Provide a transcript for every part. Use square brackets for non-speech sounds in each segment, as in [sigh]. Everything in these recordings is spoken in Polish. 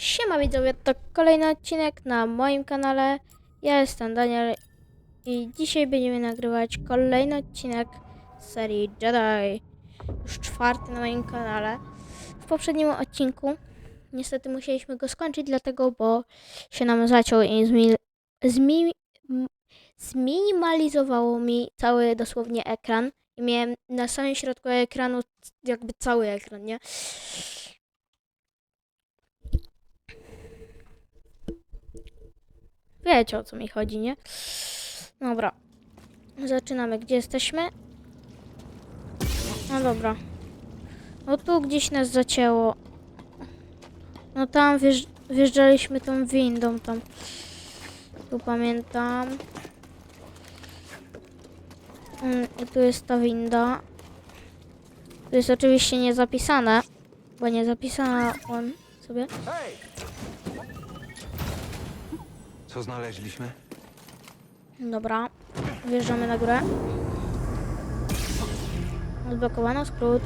Siema widzowie, to kolejny odcinek na moim kanale. Ja jestem Daniel i dzisiaj będziemy nagrywać kolejny odcinek serii Jedi. Już czwarty na moim kanale. W poprzednim odcinku niestety musieliśmy go skończyć, dlatego bo się nam zaciął i zminimalizowało mi cały dosłownie ekran. I miałem na samym środku ekranu jakby cały ekran, nie? Wiecie o co mi chodzi, nie? Dobra. Zaczynamy. Gdzie jesteśmy? No dobra. No tu gdzieś nas zacięło. No tam wjeżdż wjeżdżaliśmy tą windą tam. Tu pamiętam. Mm, I tu jest ta winda. Tu jest oczywiście niezapisane, bo nie zapisała on sobie. Co znaleźliśmy? Dobra, wjeżdżamy na górę. Odblokowano skrót.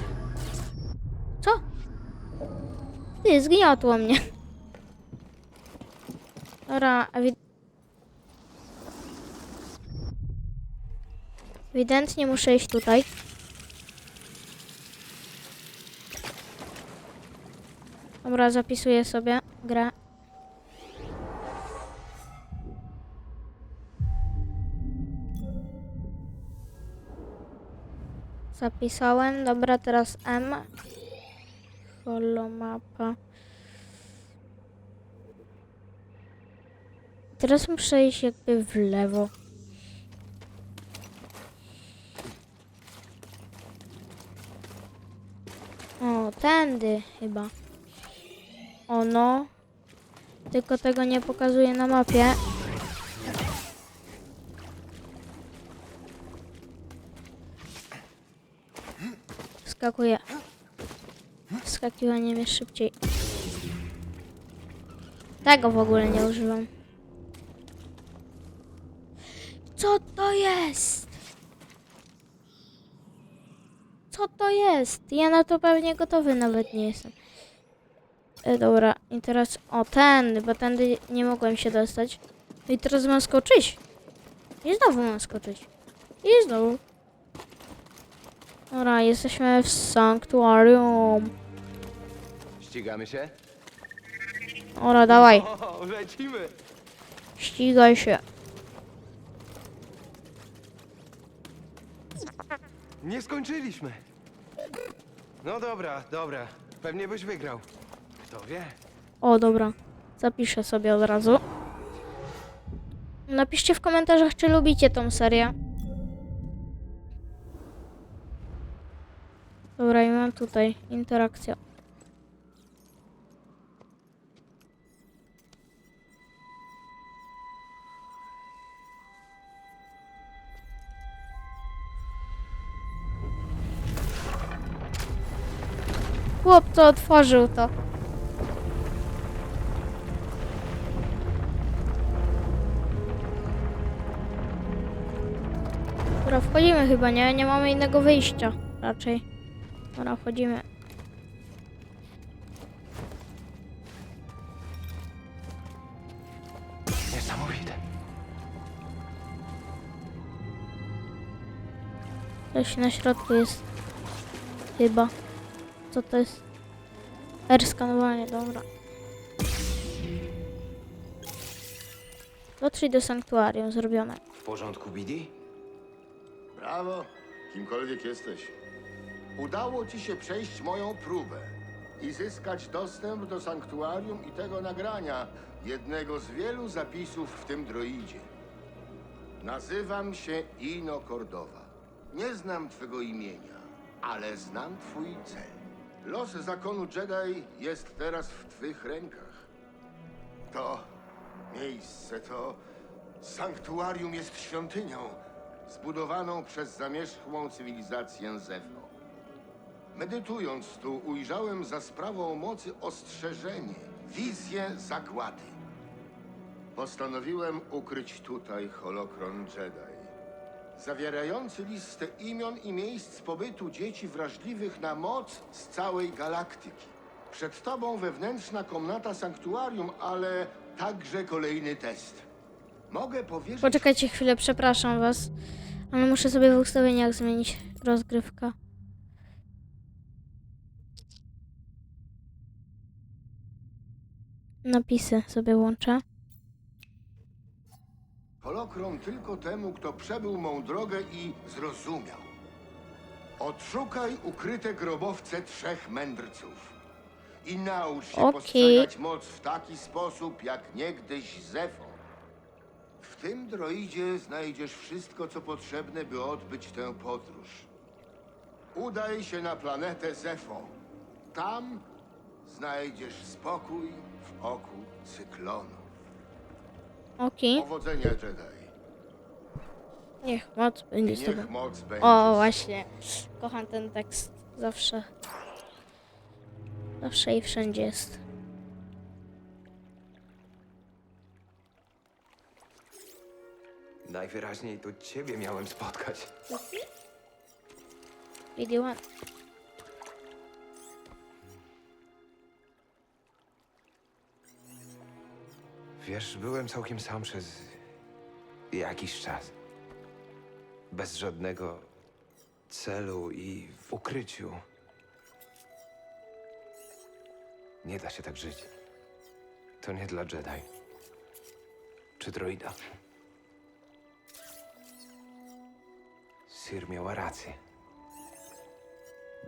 Co? Ty, zgniotło mnie. Dobra, ewi- ewidentnie muszę iść tutaj. Dobra, zapisuję sobie grę. Zapisałem. Dobra, teraz M. Holomapa. Teraz muszę iść jakby w lewo. O, tędy chyba. O no. Tylko tego nie pokazuje na mapie. Skakuję. Skakiwaniem jest szybciej. Tego w ogóle nie używam. Co to jest? Co to jest? Ja na to pewnie gotowy nawet nie jestem. E, dobra, i teraz... O, ten, bo tędy nie mogłem się dostać. I teraz mam skoczyć. I znowu mam skoczyć. I znowu. Dobra, jesteśmy w sanktuarium. Ścigamy się? Dobra, dawaj, O, lecimy! ścigaj się. Nie skończyliśmy. No dobra, dobra. Pewnie byś wygrał. Kto wie? O, dobra. Zapiszę sobie od razu. Napiszcie w komentarzach, czy lubicie tą serię. Tutaj interakcja. Chłop, co otworzył to. Dobra, wchodzimy chyba, nie? Nie mamy innego wyjścia. Raczej. Dobra, wchodzimy. Niesamowite. Coś na środku jest. Chyba. Co to jest? R skanowanie, dobra. Dotrzyj do sanktuarium, zrobione. W porządku, Bidi? Brawo, kimkolwiek jesteś. Udało ci się przejść moją próbę i zyskać dostęp do sanktuarium i tego nagrania, jednego z wielu zapisów w tym droidzie. Nazywam się Ino Cordowa. Nie znam twego imienia, ale znam twój cel. Los zakonu Jedi jest teraz w twych rękach. To miejsce, to sanktuarium jest świątynią zbudowaną przez zamierzchłą cywilizację Zewno. Medytując tu, ujrzałem za sprawą mocy ostrzeżenie, wizję zagłady. Postanowiłem ukryć tutaj holokron Jedi, zawierający listę imion i miejsc pobytu dzieci wrażliwych na moc z całej galaktyki. Przed tobą wewnętrzna komnata sanktuarium, ale także kolejny test. Mogę powierzyć Poczekajcie chwilę, przepraszam was. Ale muszę sobie w ustawieniach zmienić rozgrywka. Napisy sobie łączę. Holokron tylko temu, kto przebył mą drogę i zrozumiał. Odszukaj ukryte grobowce trzech mędrców i naucz się Okej. postrzegać moc w taki sposób, jak niegdyś Zefo. W tym droidzie znajdziesz wszystko, co potrzebne, by odbyć tę podróż. Udaj się na planetę Zefo. Tam znajdziesz spokój oku cyklonu. Okej. Powodzenia, Jedi. Niech moc będzie z tobą. niech moc będzie. O, właśnie. Kocham ten tekst. Zawsze. Zawsze i wszędzie jest. Najwyraźniej to ciebie miałem spotkać. Video one. Wiesz, byłem całkiem sam przez jakiś czas. Bez żadnego celu i w ukryciu. Nie da się tak żyć. To nie dla Jedi. Czy droida. Sir miała rację.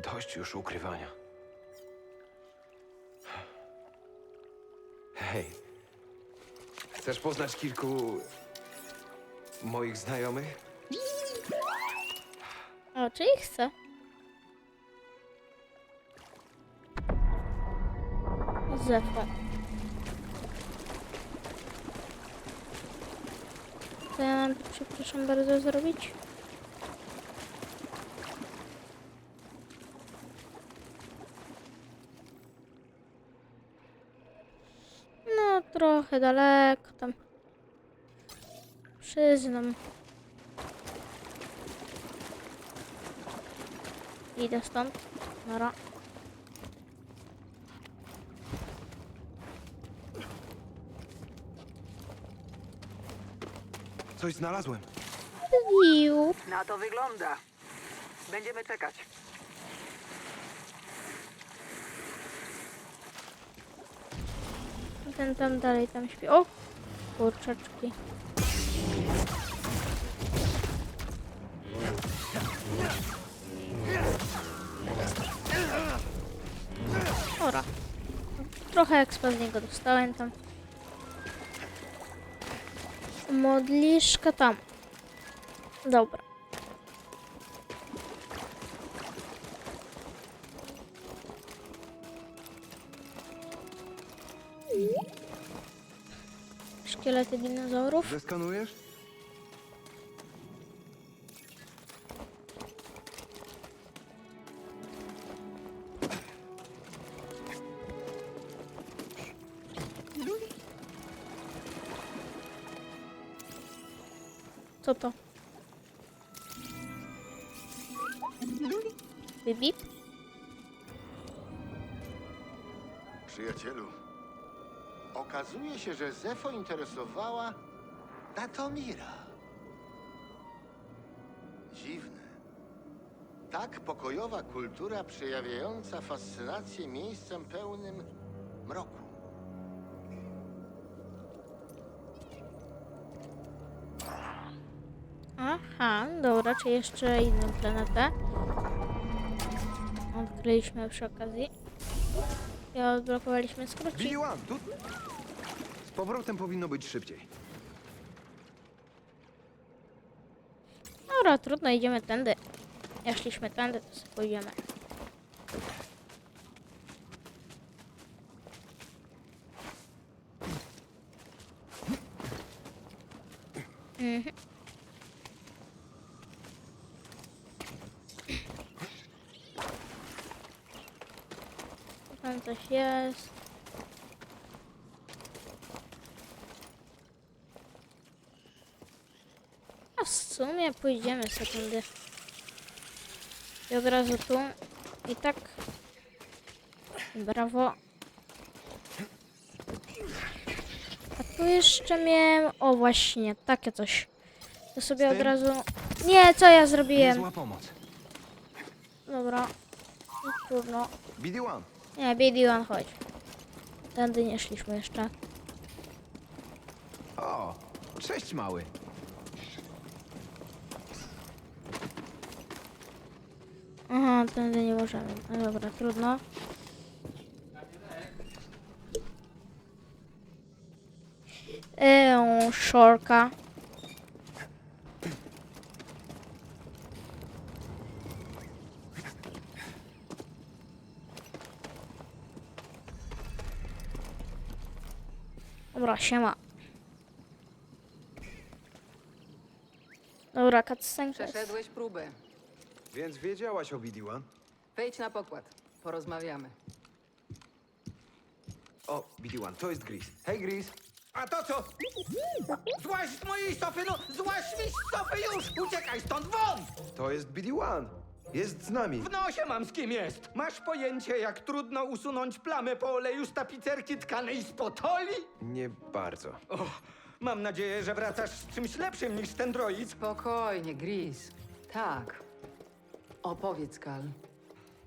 Dość już ukrywania. Chcesz poznać kilku moich znajomych? O, czyli chcę. Zefa. Co ja mam, przepraszam bardzo, zrobić? No, trochę daleko tam. Przyznam. Idę stąd. Nara. Coś znalazłem. Na to wygląda. Będziemy czekać. Ten tam dalej tam śpi. O! Kurczaczki. Ora. Trochę ekspa z niego dostałem tam. Modliszka tam. Dobra. Szkielety dinozaurów. Zeskanujesz? Co to? Bip, bip. Przyjacielu, okazuje się, że Zefo interesowała Datomira. Dziwne. Tak pokojowa kultura przejawiająca fascynację miejscem pełnym mroku. Aha, dobra, czy jeszcze inną planetę? Odkryliśmy przy okazji. I odblokowaliśmy skrócik. Tu... Powrotem powinno być szybciej. Dobra, trudno, idziemy tędy. Jak szliśmy tędy, to sobie pójdziemy. Mhm. Tam coś jest. A w sumie pójdziemy sekundy. I od razu tu. I tak. Brawo. A tu jeszcze miałem... O, właśnie, takie coś. To sobie od razu... Nie, co ja zrobiłem? Niezła pomoc. Dobra. No, trudno. BD-1. Nie, BD1, chodź. Tędy nie szliśmy jeszcze. O, cześć mały. Aha, tędy nie możemy. No dobra, trudno. Eee, szorka. Dobra, siema. Dobra, cutscenka jest. Przeszedłeś próbę. Więc wiedziałaś o BD-1? Wejdź na pokład. Porozmawiamy. O, BD-1, to jest Gris. Hej, Gris. A to co? Złaź z mojej sofy, no! Złaź mi z sofy już! Uciekaj stąd, won! To jest BD-1. Jest z nami. W nosie mam z kim jest! Masz pojęcie, jak trudno usunąć plamę po oleju z tapicerki tkanej z potoli? Nie bardzo. O, mam nadzieję, że wracasz z czymś lepszym niż ten droid. Spokojnie, Gris. Tak. Opowiedz, Kal.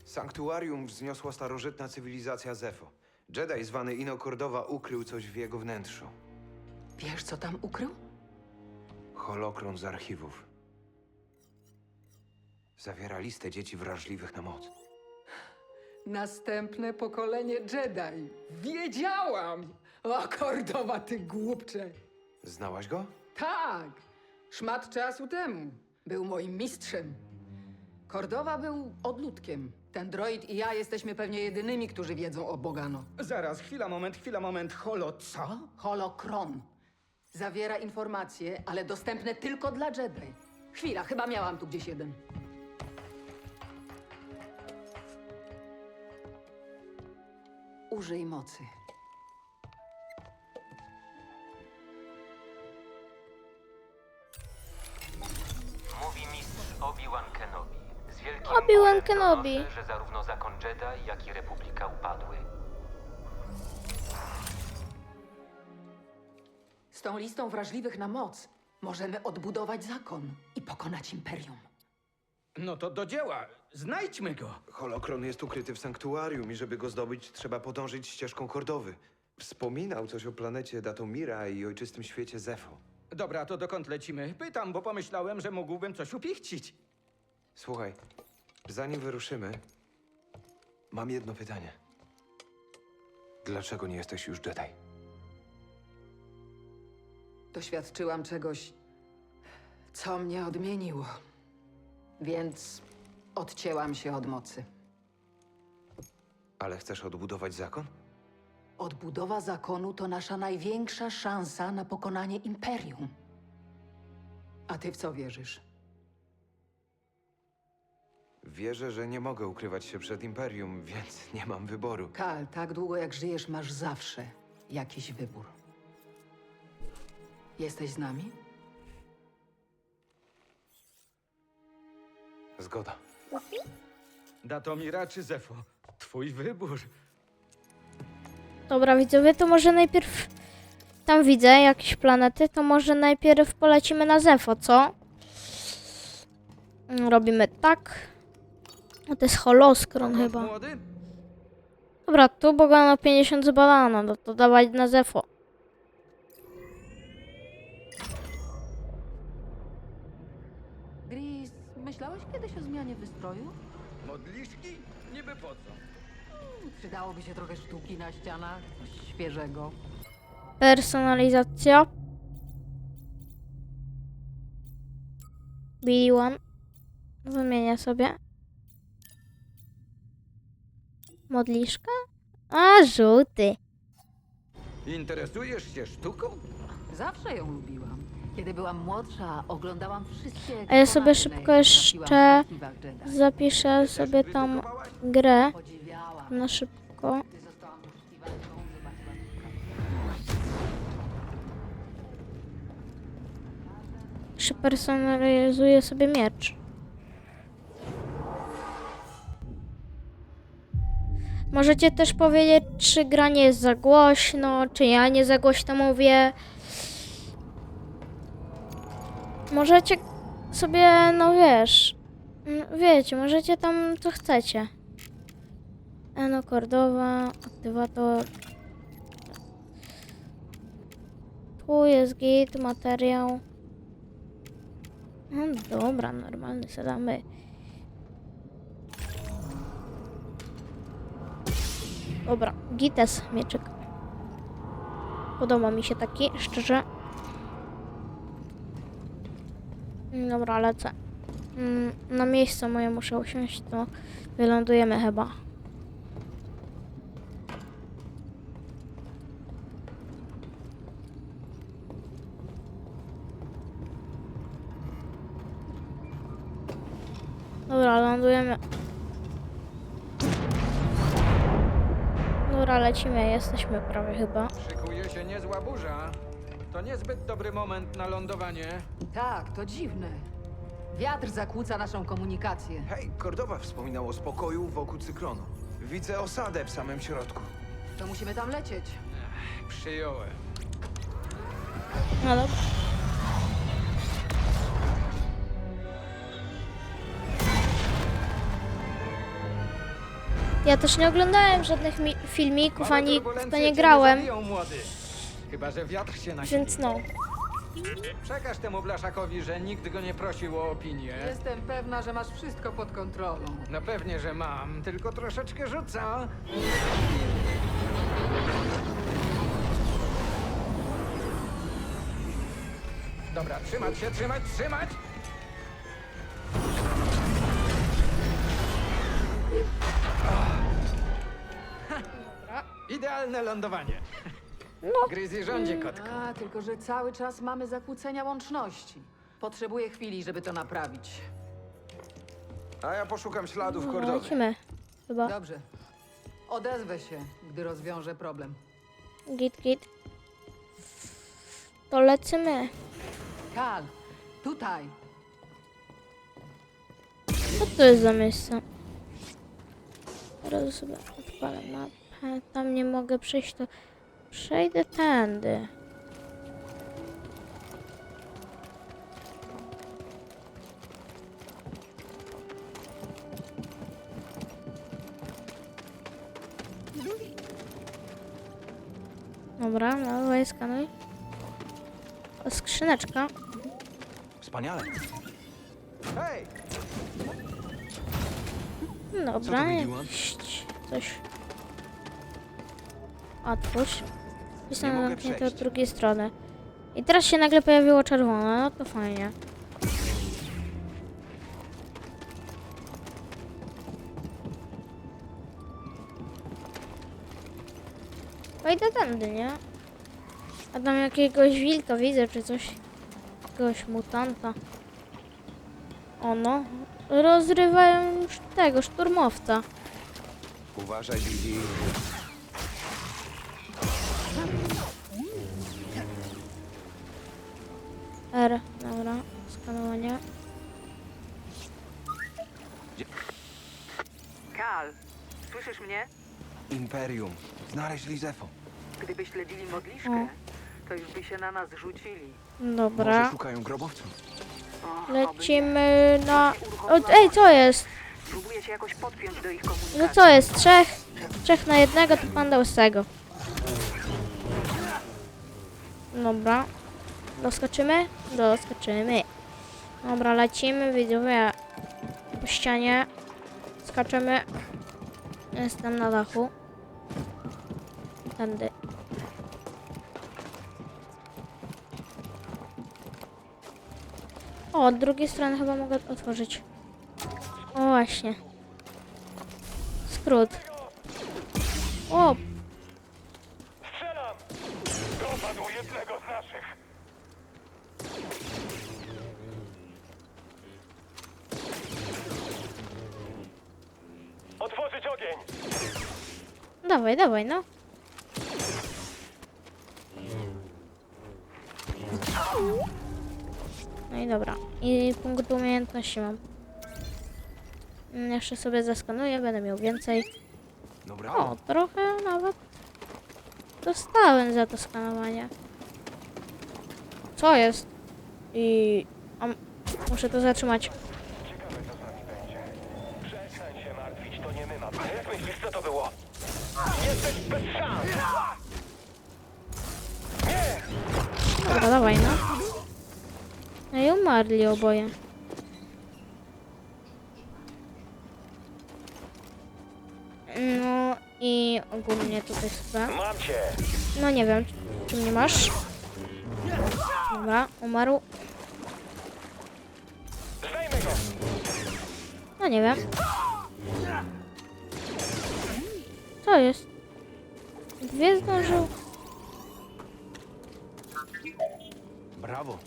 Sanktuarium wzniosła starożytna cywilizacja Zefo. Jedi zwany Ino Cordowa ukrył coś w jego wnętrzu. Wiesz, co tam ukrył? Holokron z archiwów. Zawiera listę dzieci wrażliwych na moc. Następne pokolenie Jedi. Wiedziałam! O, Kordowa, ty głupcze. Znałaś go? Tak! Szmat czasu temu. Był moim mistrzem. Kordowa był odludkiem. Ten droid i ja jesteśmy pewnie jedynymi, którzy wiedzą o Bogano. Zaraz, chwila, moment, chwila, moment. Holo, co? Holokron. Zawiera informacje, ale dostępne tylko dla Jedi. Chwila, chyba miałam tu gdzieś jeden. Użyj mocy. Obi-Wan Kenobi. że zarówno zakon Jedi, jak i Republika upadły. Z tą listą wrażliwych na moc możemy odbudować zakon i pokonać imperium. No to do dzieła. Znajdźmy go. Holokron jest ukryty w sanktuarium i żeby go zdobyć, trzeba podążyć ścieżką Kordowy. Wspominał coś o planecie Datomira i ojczystym świecie Zefo. Dobra, to dokąd lecimy? Pytam, bo pomyślałem, że mógłbym coś upichcić. Słuchaj, zanim wyruszymy, mam jedno pytanie. Dlaczego nie jesteś już Jedi? Doświadczyłam czegoś, co mnie odmieniło. Więc odcięłam się od mocy. Ale chcesz odbudować zakon? Odbudowa zakonu to nasza największa szansa na pokonanie imperium. A ty w co wierzysz? Wierzę, że nie mogę ukrywać się przed Imperium, [laughs] więc nie mam wyboru. Kal, tak długo jak żyjesz, masz zawsze jakiś wybór. Jesteś z nami? Zgoda. Datomira czy Zefo? Twój wybór. Dobra, widzowie, to może najpierw... Tam widzę jakieś planety, to może najpierw polecimy na Zefo, co? Robimy tak. O, to jest holoskron chyba. Dobra, tu bogano 50 z balana, no to dawać na Zefo. Gris, myślałeś kiedyś o zmianie wystroju? Modliszki? Niby po co? Przydałoby się trochę sztuki na ścianach, coś świeżego. Personalizacja. B1. Wymienię sobie. Modliszka? A, żółty. Interesujesz się sztuką? Zawsze ją lubiłam. Kiedy byłam młodsza, oglądałam wszystkie A ja sobie szybko jeszcze. Zapiszę sobie tam grę na szybko. Przepersonalizuję sobie miecz. Możecie też powiedzieć, czy gra nie jest za głośno, czy ja nie za głośno mówię. Możecie sobie, no wiesz, wiecie, możecie tam co chcecie. Eno Cordowa, aktywator. Tu jest git, materiał. No dobra, normalny zadamy. Dobra, gites mieczyk. Podoba mi się taki, szczerze. Dobra, lecę. Mm, Na miejsce moje muszę usiąść, to wylądujemy chyba. Dobra, lądujemy. Dobra, lecimy, jesteśmy prawie chyba. Szykuje się niezła burza. To niezbyt dobry moment na lądowanie. Tak, to dziwne. Wiatr zakłóca naszą komunikację. Hej, Kordowa wspominał o spokoju wokół cyklonu. Widzę osadę w samym środku. To musimy tam lecieć. Przyjąłem. No dobra. Ja też nie oglądałem żadnych mi- filmików, ani w to nie grałem. Chyba, że wiatr się więc no. Przekaż temu blaszakowi, że nikt go nie prosił o opinię. Jestem pewna, że masz wszystko pod kontrolą. No pewnie, że mam, tylko troszeczkę rzuca. Dobra, trzymać się, trzymać, trzymać! Idealne lądowanie. No. Gryzji rządzi kotko. A, tylko że cały czas mamy zakłócenia łączności. Potrzebuję chwili, żeby to naprawić. A ja poszukam śladów Dobra, Kordowy. lecimy. Chyba. Dobrze. Odezwę się, gdy rozwiążę problem. Git, git. To lecimy. Kal, tutaj. Co to jest za miejsce? Teraz sobie odpalę mapę. Tam nie mogę przejść, to przejdę tędy. Dobra, no, dawaj, skanuj. O, skrzyneczka. Wspaniale. Hej! Dobra, wydziłam? jakieś coś. Otwórz. Pisane mogę zamknięte od przejść. drugiej strony. I teraz się nagle pojawiło czerwone, no to fajnie. Wejdę tędy, nie? A tam jakiegoś wilka widzę, czy coś. Jakiegoś mutanta. O no. Rozrywają już tego, szturmowca. Uważaj, Didi. R, dobra, skanowanie. Kal, słyszysz mnie? Imperium. Znaleźli Zefo. Gdyby śledzili modliszkę, to już by się na nas rzucili. Może Dobra, szukają grobowców. O, lecimy na... O, ej, co jest? Próbuję się jakoś podpiąć do ich No komunikacji. co jest? Trzech? Trzech na jednego, to pan dał z tego. Dobra. Doskoczymy? Doskoczymy. Dobra, lecimy, widzowie. Po ścianie. Skaczemy. Jestem na dachu. Tędy. O, od drugiej strony chyba mogę otworzyć. O, właśnie. Skrót. O! Otworzyć ogień! Dawaj, dawaj, no. No i dobra. I punkt umiejętności mam. Mm, Jeszcze sobie zaskanuję, będę miał więcej. No O, trochę nawet dostałem za to skanowanie. Co jest? I... Muszę to zatrzymać. Dawaj, no. I umarli oboje. No i ogólnie tutaj chyba. No nie wiem, czy mnie masz? Dobra, umarł. No nie wiem. Co jest? Dwie zdążył. Brawo.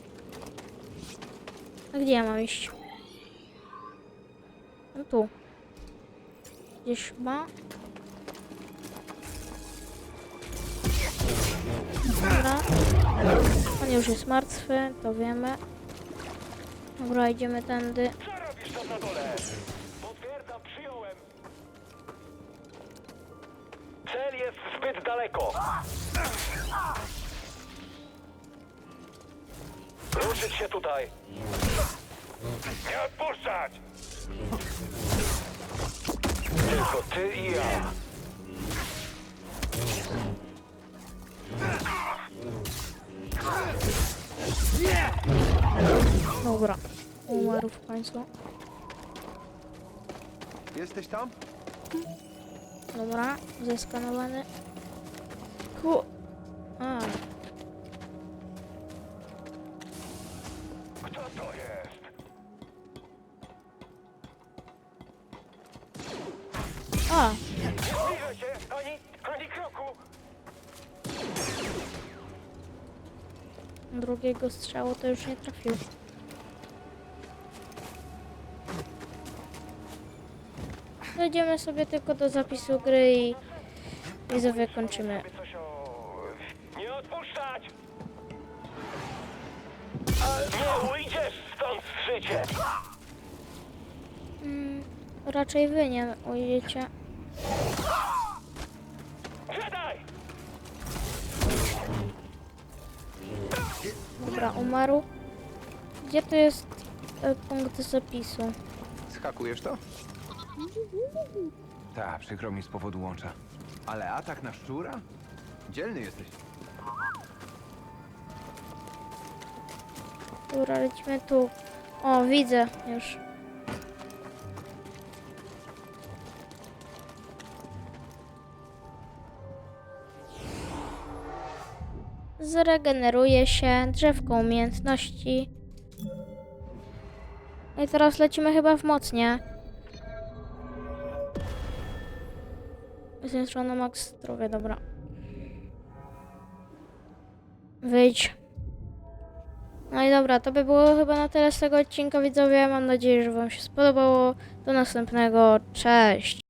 A gdzie ja mam iść? No tu. Gdzieś chyba. Dobra. On już jest martwy, to wiemy. Dobra, idziemy tędy. Co robisz tam na dole? Potwierdzam, przyjąłem! Cel jest zbyt daleko! Ruszyć się tutaj! Nie odpuszczać! Tylko ty i ja. Dobra. Umarł w końcu. Jesteś tam? Dobra, zeskanowany. Ku... A, drugiego strzału to już nie trafił. Dojdziemy sobie tylko do zapisu gry i widzowie kończymy. Nie odpuszczać! Nie ujdziesz stąd z życiem! Mm, raczej wy nie ujdziecie. Umarł. Gdzie tu jest e, punkt zapisu? Skakujesz to? Tak, przykro mi z powodu łącza. Ale atak na szczura? Dzielny jesteś. Dobra, lecimy tu. O, widzę już. Zregeneruje się drzewko umiejętności. No I teraz lecimy chyba w mocnie. Zwiększona max zdrowia, dobra. Wyjdź. No i dobra, to by było chyba na tyle z tego odcinka, widzowie. Mam nadzieję, że Wam się spodobało. Do następnego. Cześć.